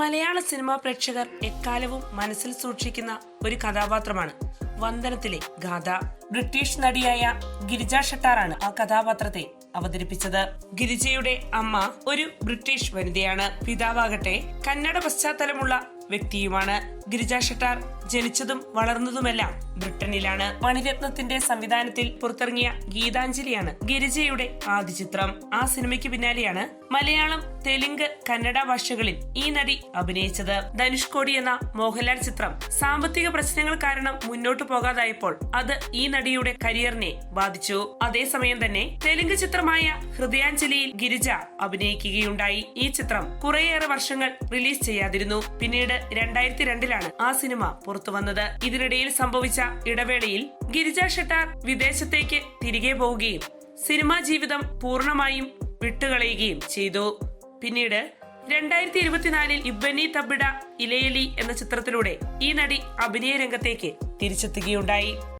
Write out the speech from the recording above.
മലയാള cinema പ്രേക്ഷകർ എക്കാലവും മനസ്സിൽ സൂക്ഷിക്കുന്ന ഒരു കഥാപാത്രമാണ് വന്ദനത്തിലെ ഗാഥ. ബ്രിട്ടീഷ് നടിയായ ഗിരിജ ഷട്ടാറാണ് ആ കഥാപാത്രത്തെ അവതരിപ്പിച്ചത്. ഗിരിജയുടെ അമ്മ ഒരു ബ്രിട്ടീഷ് വനിതയാണ്. പിതാവാകട്ടെ കന്നഡ പശ്ചാത്തലമുള്ള വ്യക്തിയുമാണ്. ഗിരിജ ഷട്ടാർ ജനിച്ചതും വളർന്നതുമെല്ലാം ബ്രിട്ടനിലാണ്. മണിരത്നത്തിന്റെ സംവിധാനത്തിൽ പുറത്തിറങ്ങിയ ഗീതാഞ്ജലിയാണ് ഗിരിജയുടെ ആദ്യ ചിത്രം. ആ സിനിമയ്ക്ക് പിന്നാലെയാണ് മലയാളം തെലുങ്ക് കന്നഡ ഭാഷകളിൽ ഈ നടി അഭിനയിച്ചത്. ധനുഷ്കോടി എന്ന മോഹൻലാൽ ചിത്രം സാമ്പത്തിക പ്രശ്നങ്ങൾ കാരണം മുന്നോട്ടു പോകാതായപ്പോൾ അത് ഈ നടിയുടെ കരിയറിനെ ബാധിച്ചു. അതേസമയം തന്നെ തെലുങ്ക് ചിത്രമായ ഹൃദയാഞ്ജലിയിൽ ഗിരിജ അഭിനയിക്കുകയുണ്ടായി. ഈ ചിത്രം കുറേയേറെ വർഷങ്ങൾ റിലീസ് ചെയ്യാതിരുന്നു. പിന്നീട് രണ്ടായിരത്തി രണ്ടിലാണ് ആ സിനിമ പുറത്തു വന്നത്. ഇതിനിടയിൽ സംഭവിച്ച ഇടവേളയിൽ ഗിരിജ ഷെട്ടാർ വിദേശത്തേക്ക് തിരികെ പോവുകയും സിനിമാ ജീവിതം പൂർണമായും വിട്ടുകളയുകയും ചെയ്തു. പിന്നീട് രണ്ടായിരത്തി ഇരുപത്തിനാലിൽ ഇബ്ബനി തബിഡ ഇലയലി എന്ന ചിത്രത്തിലൂടെ ഈ നടി അഭിനയ രംഗത്തേക്ക് തിരിച്ചെത്തുകയുണ്ടായി.